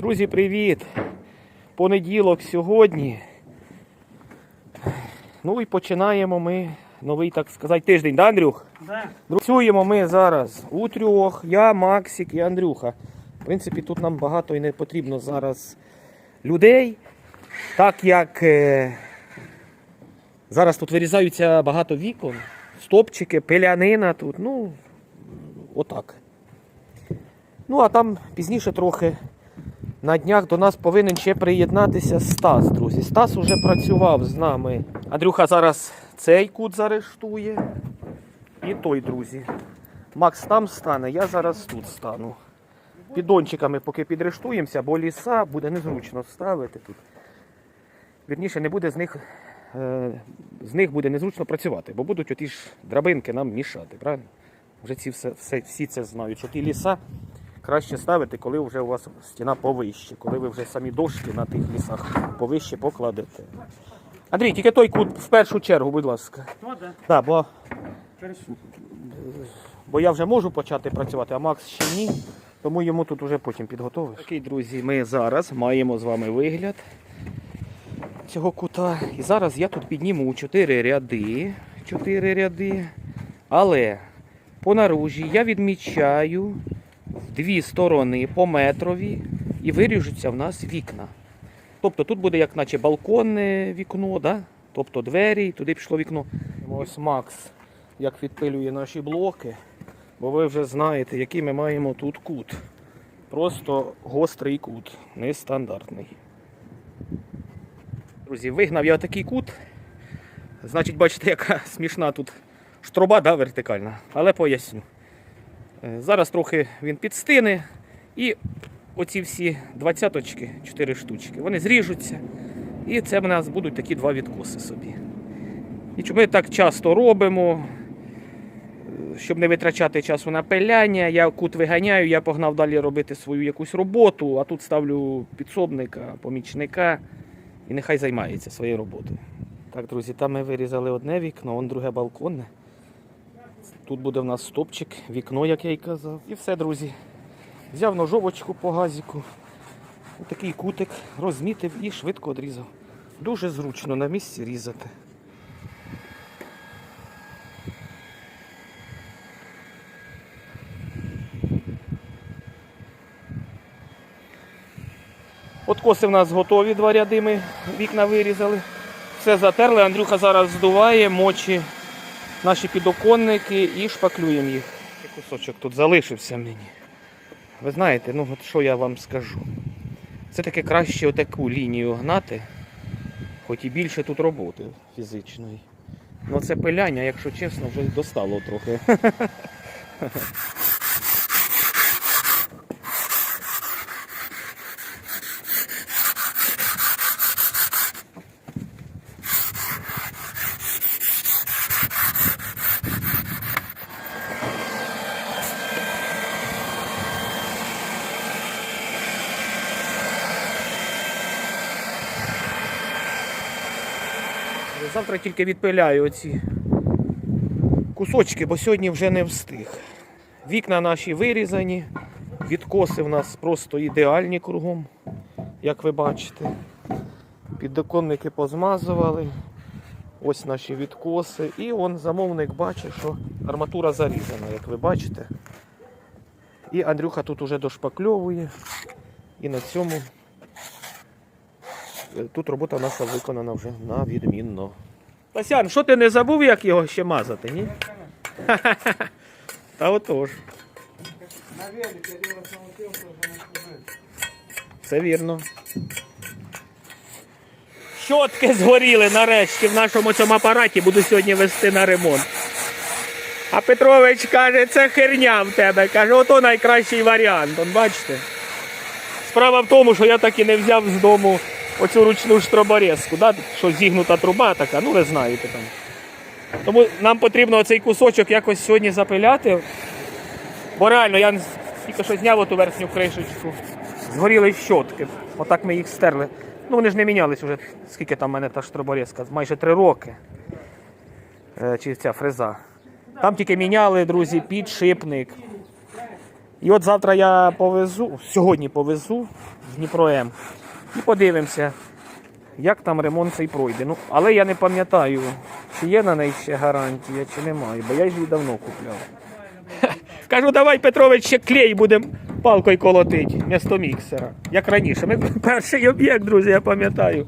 Друзі, привіт! Понеділок сьогодні. Ну і починаємо ми новий, так сказати, тиждень, да, Андрюх? Да. Працюємо ми зараз у трьох, я, Максик і Андрюха. В принципі, тут нам багато і не потрібно зараз людей, так як е, зараз тут вирізаються багато вікон, стопчики, пилянина тут, ну, отак. Ну, а там пізніше трохи на днях до нас повинен ще приєднатися Стас, друзі. Стас уже працював з нами. Андрюха зараз цей кут заарештує. І той, друзі. Макс там стане, я зараз тут стану. Піддончиками поки підрештуємося, бо ліса буде незручно ставити тут. Вірніше, не буде з них, е, з них буде незручно працювати, бо будуть оті ж драбинки нам мішати, правильно? Вже ці все, все, всі це знають, що ті ліса краще ставити, коли вже у вас стіна повище, коли ви вже самі дошки на тих лісах повище покладете. Андрій, тільки той кут в першу чергу, будь ласка. Ну да. Так, бо бо я вже можу почати працювати, а Макс ще ні. Тому йому тут вже потім підготовиш. Такий, друзі, ми зараз маємо з вами вигляд цього кута. І зараз я тут підніму 4 ряди. 4 ряди. Але по наружі я відмічаю в дві сторони по метрові і виріжуться в нас вікна. Тобто тут буде як наче балконне вікно, да? тобто двері, і туди пішло вікно. Ось Макс як відпилює наші блоки, бо ви вже знаєте, який ми маємо тут кут. Просто гострий кут, нестандартний. Друзі, вигнав я такий кут. Значить, бачите, яка смішна тут штроба, да, вертикальна, але поясню. Е, Зараз трохи він підстине і оці всі двадцяточки, 4 штучки, вони зріжуться. І це в нас будуть такі два відкоси собі. І ми так часто робимо, е, щоб не витрачати часу на пиляння, я кут виганяю, я погнав далі робити свою якусь роботу, а тут ставлю підсобника, помічника і нехай займається своєю роботою. Так, друзі, там ми вирізали одне вікно, он друге балконне. Тут буде в нас стопчик, вікно, як я й казав. І все, друзі. Взяв ножовочку по газіку, такий кутик, розмітив і швидко одрізав. Дуже зручно на місці різати. Откоси в нас готові, два ряди ми вікна вирізали. Все затерли. Андрюха зараз здуває, мочі наші підоконники і шпаклюємо їх. Кусочок тут залишився мені. Ви знаєте, ну от що я вам скажу. Це таке краще отаку лінію гнати, хоч і більше тут роботи фізичної. Ну це пиляння, якщо чесно, вже достало трохи. Завтра тільки відпиляю оці кусочки, бо сьогодні вже не встиг. Вікна наші вирізані, відкоси в нас просто ідеальні кругом, як ви бачите. Піддоконники позмазували. Ось наші відкоси. І он замовник бачить, що арматура зарізана, як ви бачите. І Андрюха тут уже дошпакльовує. І на цьому Тут робота наша виконана вже на відмінно. Тасян, що ти не забув, як його ще мазати, ні? Та отож. На что он Це вірно. Щотки згоріли нарешті в нашому цьому апараті, буду сьогодні вести на ремонт. А Петрович каже, це херня в тебе. Каже, ото найкращий варіант. Он бачите? Справа в тому, що я так і не взяв з дому оцю ручну штроборезку, да? що зігнута труба така, ну ви знаєте там. Тому нам потрібно оцей кусочок якось сьогодні запиляти. Бо реально я тільки що зняв оту верхню кришечку. Згоріли щотки. Отак ми їх стерли. Ну вони ж не мінялись вже, скільки там в мене та штроборезка, майже три роки. Е, Чи ця фреза. Там тільки міняли, друзі, підшипник. І от завтра я повезу, сьогодні повезу в Дніпро М. І подивимося, як там ремонт цей пройде. Ну, але я не пам'ятаю, чи є на неї ще гарантія, чи немає, бо я її давно купляв. Кажу, давай, Петрович, ще клей будемо палкою колотити вмісто міксера. Як раніше. Ми перший об'єкт, друзі, я пам'ятаю.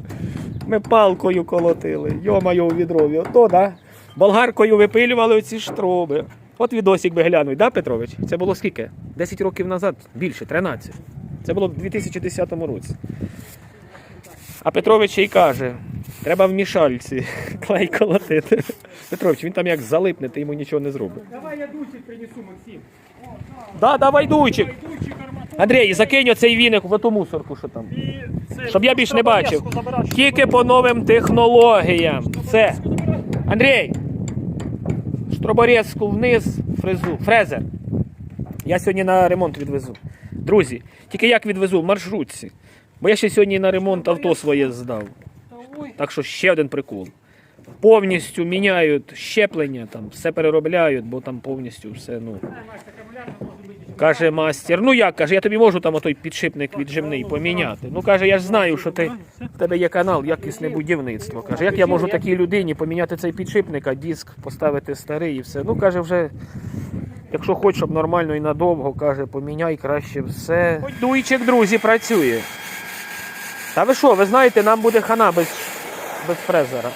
Ми палкою колотили. Йо-моє у відрові. Ото, да? Болгаркою випилювали оці штроби. От відосик би глянуть, да, Петрович? Це було скільки? 10 років назад, більше, 13. Це було в 2010 році. А Петрович ще й каже, треба в мішальці клей колотити. Петрович, він там як залипне, ти йому нічого не зробиш. Давай я дучик принесу, Максим. Да, давай дуйчик. Андрій, закинь оцей віник в оту мусорку, що там. Щоб я більш не бачив. Тільки по новим технологіям. Це. Андрій! Штроборезку вниз, фрезу. Фрезер. Я сьогодні на ремонт відвезу. Друзі, тільки як відвезу? В маршрутці. Бо я ще сьогодні на ремонт авто своє здав. Так що ще один прикол. Повністю міняють щеплення, там, все переробляють, бо там повністю все, ну. Каже мастер, ну як каже, я тобі можу там отой підшипник віджимний поміняти. Ну каже, я ж знаю, що ти в тебе є канал, якісне будівництво. Каже, як я можу такій людині поміняти цей підшипник, а диск поставити старий і все. Ну каже, вже, якщо хочеш, щоб нормально і надовго, каже, поміняй краще все. Хоч дуйчик, друзі, працює. Та ви що, ви знаєте, нам буде хана без, без фрезера.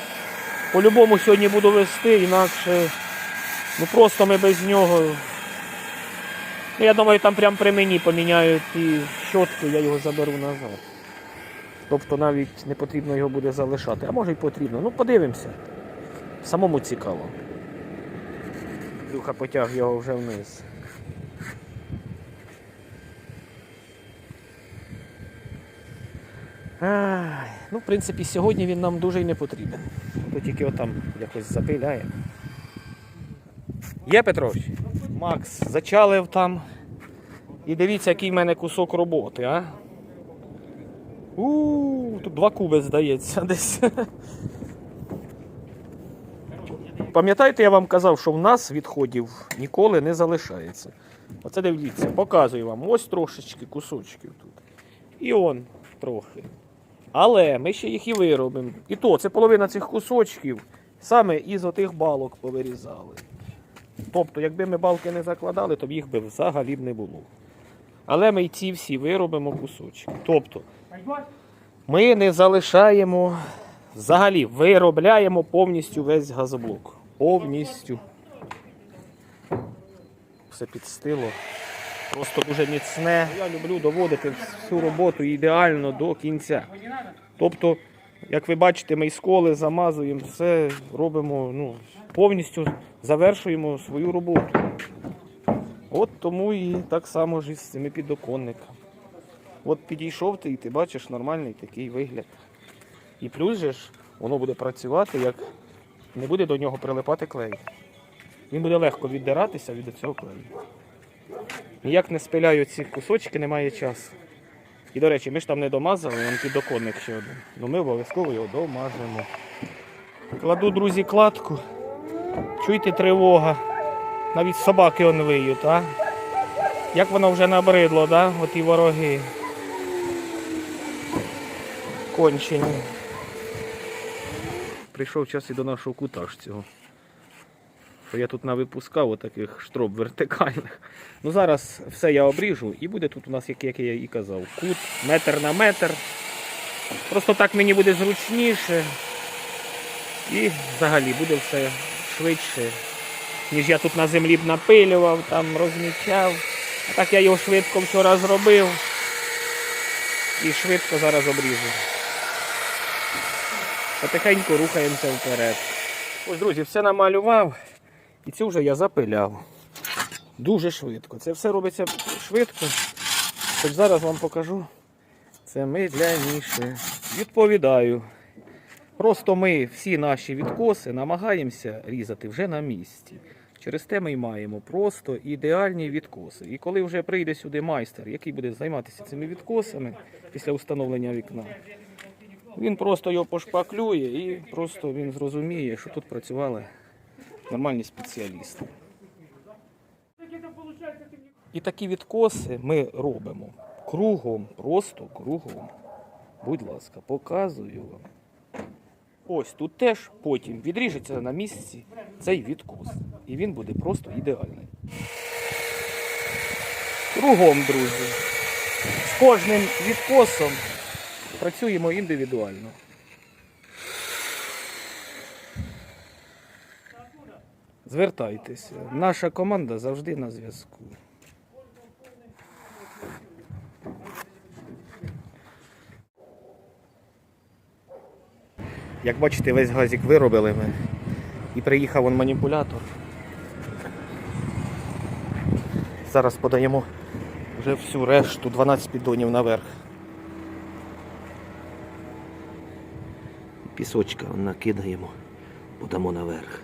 По-любому сьогодні буду вести, інакше ну просто ми без нього. Ну, я думаю, там прямо при мені поміняють і щотку, я його заберу назад. Тобто навіть не потрібно його буде залишати. А може й потрібно. Ну подивимося. Самому цікаво. Духа потяг його вже вниз. Ай, ну, в принципі, сьогодні він нам дуже й не потрібен. То тільки отам якось запиляє. Є Петрович? Макс, зачалив там. І дивіться, який в мене кусок роботи, а? У, тут два куби здається десь. Пам'ятаєте, я вам казав, що в нас відходів ніколи не залишається. Оце дивіться, показую вам. Ось трошечки кусочків тут. І он трохи. Але ми ще їх і виробимо. І то, це половина цих кусочків саме із отих балок повирізали. Тобто, якби ми балки не закладали, то їх би взагалі б не було. Але ми й ці всі виробимо кусочки. Тобто, ми не залишаємо, взагалі виробляємо повністю весь газоблок. Повністю. Все підстило. Просто дуже міцне. Я люблю доводити всю роботу ідеально до кінця. Тобто, як ви бачите, ми із коли замазуємо, все робимо, ну, повністю завершуємо свою роботу. От тому і так само ж із цими підоконниками. От підійшов ти і ти бачиш нормальний такий вигляд. І плюс же ж воно буде працювати, як не буде до нього прилипати клей. Він буде легко віддиратися від цього клею. Ніяк не спиляю ці кусочки, немає часу. І, до речі, ми ж там не домазали, вон підоконник ще один. Ну ми обов'язково його домажемо. Кладу, друзі, кладку. Чуйте тривога. Навіть собаки он виють, а? Як воно вже набридло, да? Оті вороги. Кончені. Прийшов час і до нашого кута ж цього. Що я тут навипускав отаких штроб вертикальних. Ну зараз все я обріжу і буде тут у нас, як, як я і казав, кут метр на метр. Просто так мені буде зручніше. І взагалі буде все швидше, ніж я тут на землі б напилював, там розмічав. А так я його швидко вчора зробив. І швидко зараз обріжу. Потихеньку рухаємося вперед. Ось, друзі, все намалював. І цю вже я запиляв. Дуже швидко. Це все робиться швидко. Хоч зараз вам покажу. Це медляніше. Відповідаю. Просто ми всі наші відкоси намагаємося різати вже на місці. Через те ми й маємо просто ідеальні відкоси. І коли вже прийде сюди майстер, який буде займатися цими відкосами після встановлення вікна, він просто його пошпаклює і просто він зрозуміє, що тут працювали нормальні спеціалісти. І такі відкоси ми робимо кругом, просто кругом. Будь ласка, показую вам. Ось тут теж потім відріжеться на місці цей відкос. І він буде просто ідеальний. Кругом, друзі. З кожним відкосом працюємо індивідуально. Звертайтеся. Наша команда завжди на зв'язку. Як бачите, весь газик виробили ми. І приїхав он маніпулятор. Зараз подаємо вже всю решту 12 піддонів наверх. Пісочка накидаємо, подамо наверх.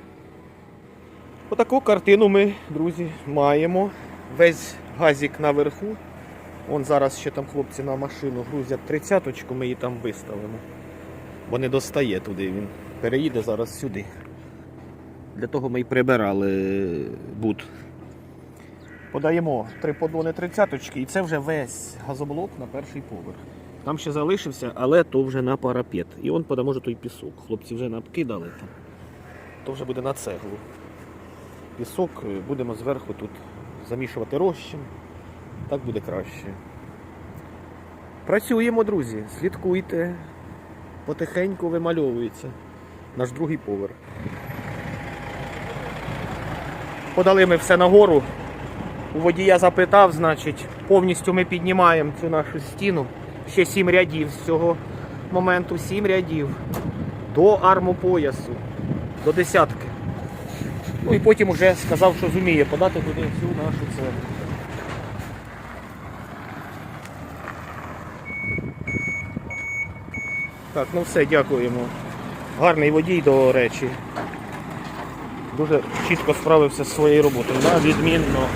Отаку картину ми, друзі, маємо. Весь газик наверху. Вон зараз ще там хлопці на машину грузять тридцяточку, ми її там виставимо. Бо не достає туди він. Переїде зараз сюди. Для того ми й прибирали бут. Подаємо три подони тридцяточки, і це вже весь газоблок на перший поверх. Там ще залишився, але то вже на парапет. І он подамо той пісок. Хлопці вже накидали там. То вже буде на цеглу. Пісок е, будемо зверху тут замішувати розчин. Так буде краще. Працюємо, друзі, слідкуйте. Потихеньку вимальовується наш другий поверх. Подали ми все нагору. У водія запитав, значить, повністю ми піднімаємо цю нашу стіну. Ще сім рядів з цього моменту, сім рядів до армопоясу, до десятки. Ну і потім уже сказав, що зуміє подати туди всю нашу цеглу. Так, ну все, дякуємо. Гарний водій, до речі. Дуже чітко справився з своєю роботою. На відмінно.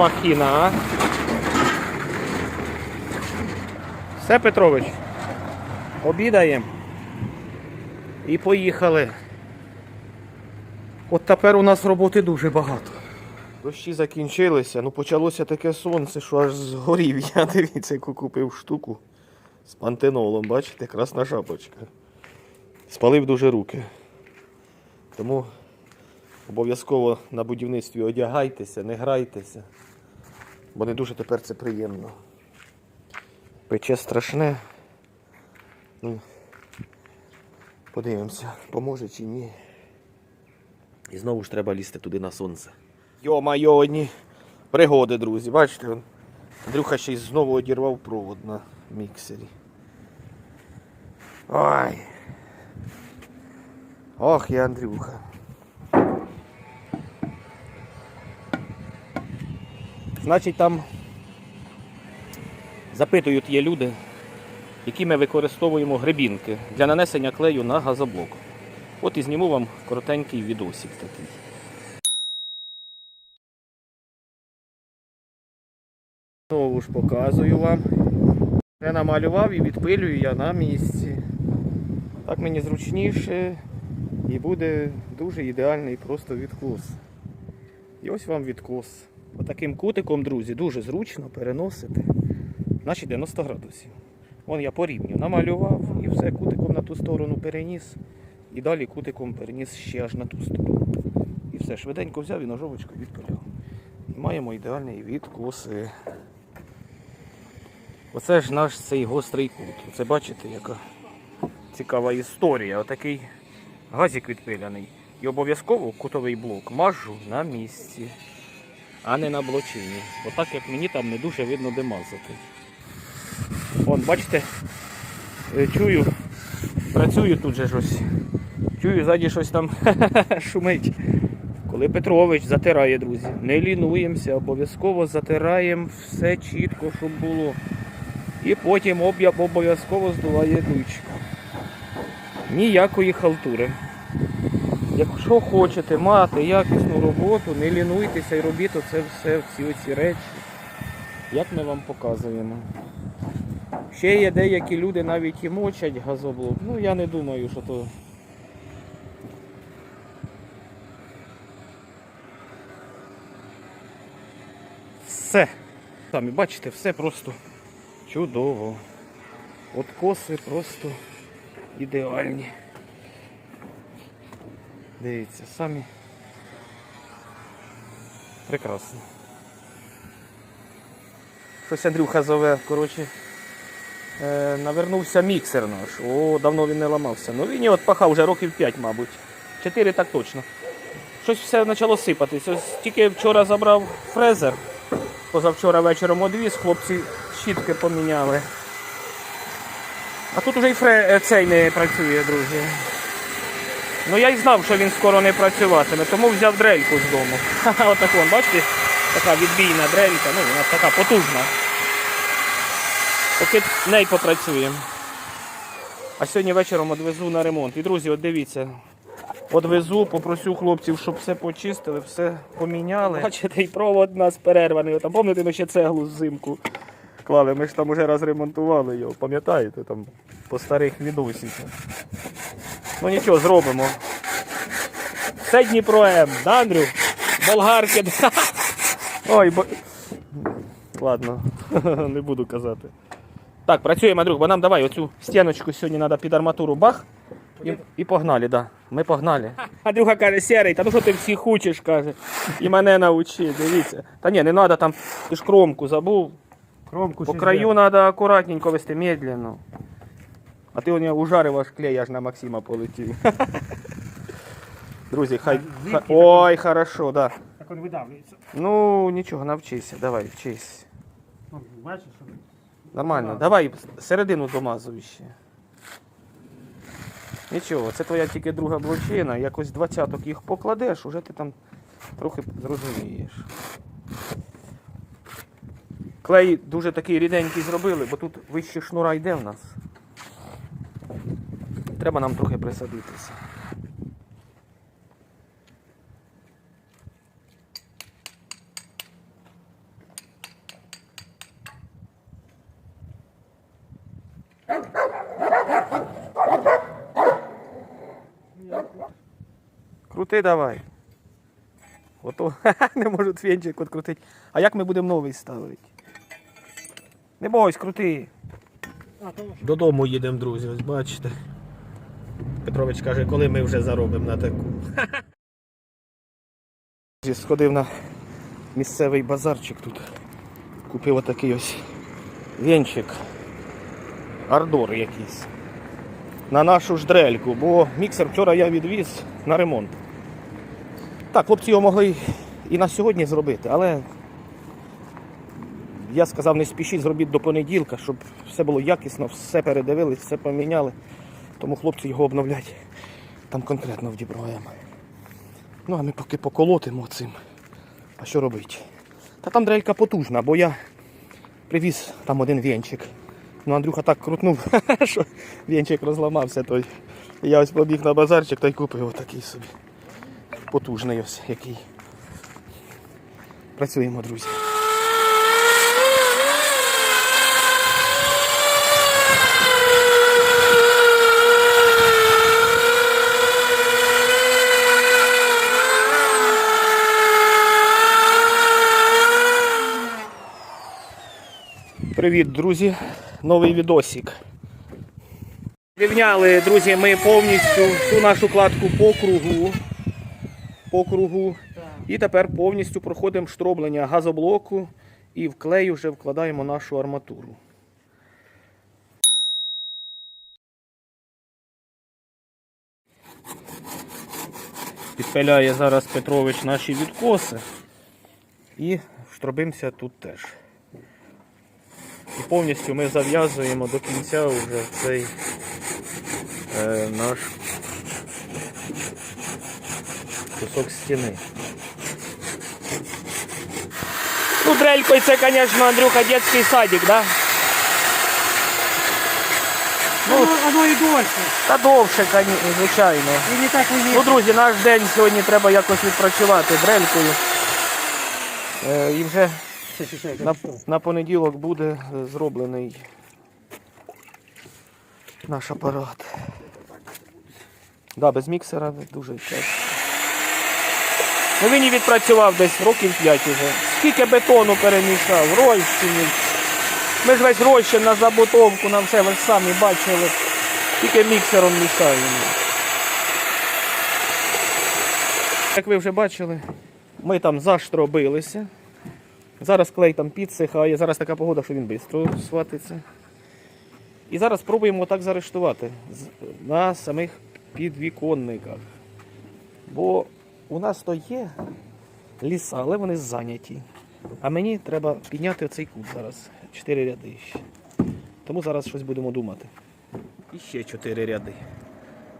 Махіна, а. Все, Петрович. Обідаємо. І поїхали. От тепер у нас роботи дуже багато. Дощі закінчилися, ну почалося таке сонце, що аж згорів. Я дивіться, яку купив штуку з пантенолом, бачите, красна шапочка. Спалив дуже руки. Тому обов'язково на будівництві одягайтеся, не грайтеся, бо не дуже тепер це приємно. Пече страшне. Ну, подивимося, поможе чи ні. І знову ж треба лізти туди на сонце. Йо-майо, одні пригоди, друзі. Бачите, Андрюха ще й знову одірвав провод на міксері. Ой. Ох, я Андрюха. Значить, там запитують є люди, які ми використовуємо гребінки для нанесення клею на газоблок. От і зніму вам коротенький відосик такий. Знову ж показую вам. Я намалював і відпилюю я на місці. Так мені зручніше і буде дуже ідеальний просто відкос. І ось вам відкос. Отаким кутиком, друзі, дуже зручно переносити наші 90 градусів. Вон я порівню, намалював і все кутиком на ту сторону переніс. І далі кутиком переніс ще аж на ту сторону. І все, швиденько взяв і ножовочкою відпиляв. І маємо ідеальний відкос. е. Оце ж наш цей гострий кут. Це бачите, яка цікава історія. Отакий газик відпиляний. І обов'язково кутовий блок мажу на місці, а не на блочині. Бо так як мені там не дуже видно де мазати. Вон, бачите, е, чую, працюю тут же щось. Чую, ззаді щось там шумить. Коли Петрович затирає, друзі, не лінуємося, обов'язково затираємо все чітко, щоб було. І потім об'я- обов'язково здуває дуйчика. Ніякої халтури. Якщо хочете мати якісну роботу, не лінуйтеся і робіть оце все, всі оці речі, як ми вам показуємо. Ще є деякі люди навіть і мочать газоблок. Ну я не думаю, що то. Все. Самі бачите, все просто чудово. Откоси просто ідеальні. Дивіться, самі. Прекрасно. Щось Андрюха зове, коротше, е, навернувся міксер наш. О, давно він не ламався. Ну він його пахав вже років 5, мабуть. 4 так точно. Щось все почало сипатись. Ось тільки вчора забрав фрезер. Позавчора вечором одвіз, хлопці щітки поміняли. А тут уже і фре... е, цей не працює, друзі. Ну я й знав, що він скоро не працюватиме, тому взяв дрельку з дому. Отак вон, бачите? Така відбійна дрелька, ну вона така потужна. Поки нею попрацюємо. А сьогодні вечором відвезу на ремонт. І друзі, от дивіться. Одвезу, попросю хлопців, щоб все почистили, все поміняли. Бачите, і провод у нас перерваний. Там, пам'ятаєте, ми ще цеглу взимку клали. Ми ж там уже раз ремонтували його, пам'ятаєте, там по старих відосиках. Ну нічого, зробимо. Це Дніпро М, да, Андрю? Болгарки. Ой, бо... Ладно, не буду казати. Так, працюємо, Андрюх, бо нам давай оцю стіночку сьогодні треба під арматуру бах. І, і погнали, да. Ми погнали. Андрюха каже, серий, та ну що ти всіх хочеш, каже. І мене навчи, дивіться. Та ні, не треба там, ти ж кромку забув. Кромку По краю зробив. треба акуратненько вести, медленно. А ти у нього ужарив аж клей, аж на Максима полетів. Друзі, хай. Так, хай- звідки Ой, хорошо, да. Так він видавлюється. Ну, нічого, навчися, давай, вчись. Ну, бачиш, що Нормально. Так. Давай середину домазуй ще. Нічого, це твоя тільки друга блочина, якось двадцяток їх покладеш, уже ти там трохи зрозумієш. Клей дуже такий ріденький зробили, бо тут вище шнура йде в нас. Треба нам трохи присадитися. Крути давай. Ото не можу твінчик відкрутити. А як ми будемо новий ставити? Не бойся, крути. Додому їдемо, друзі, ось бачите. Петрович каже, коли ми вже заробимо на таку. Сходив на місцевий базарчик тут. Купив отакий ось венчик. Ардор якийсь. На нашу ж дрельку, бо міксер вчора я відвіз на ремонт. Так, хлопці його могли і на сьогодні зробити, але я сказав, не спішіть, зробіть до понеділка, щоб все було якісно, все передивились, все поміняли. Тому хлопці його обновлять там конкретно в Діброєм. Ну, а ми поки поколотимо цим. А що робити? Та там дрелька потужна, бо я привіз там один вінчик. Ну, Андрюха так крутнув, що вінчик розламався той. Я ось побіг на базарчик та й купив отакий собі. Потужний ось який. Працюємо, друзі. Привіт, друзі! Новий відосик. Рівняли, друзі, ми повністю всю нашу кладку по кругу. По кругу. І тепер повністю проходимо штроблення газоблоку і в клей вже вкладаємо нашу арматуру. Підпиляє зараз Петрович наші відкоси. І штробимося тут теж. І повністю ми зав'язуємо до кінця вже цей е, наш кусок стіни. Ну, дрелькою це, звісно, Андрюха, дитячий садик, да? Ну, воно і дольше. Та довше, звичайно. І не так Ну, друзі, наш день сьогодні треба якось відпрацювати дрелькою. Е, і вже на, на понеділок буде е, зроблений наш апарат. Да, без міксера дуже часто. Ну він і відпрацював десь років 5 уже. Скільки бетону перемішав, розчинів. Ми ж весь розчин на забутовку, на все, ви ж самі бачили. Тільки міксером мішаємо. Як ви вже бачили, ми там заштробилися. Зараз клей там підсихає, зараз така погода, що він швидко сватиться. І зараз спробуємо так заарештувати на самих підвіконниках. Бо у нас то є ліса, але вони зайняті. А мені треба підняти оцей кут зараз. Чотири ряди ще. Тому зараз щось будемо думати. І ще чотири ряди.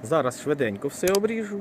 Зараз швиденько все обріжу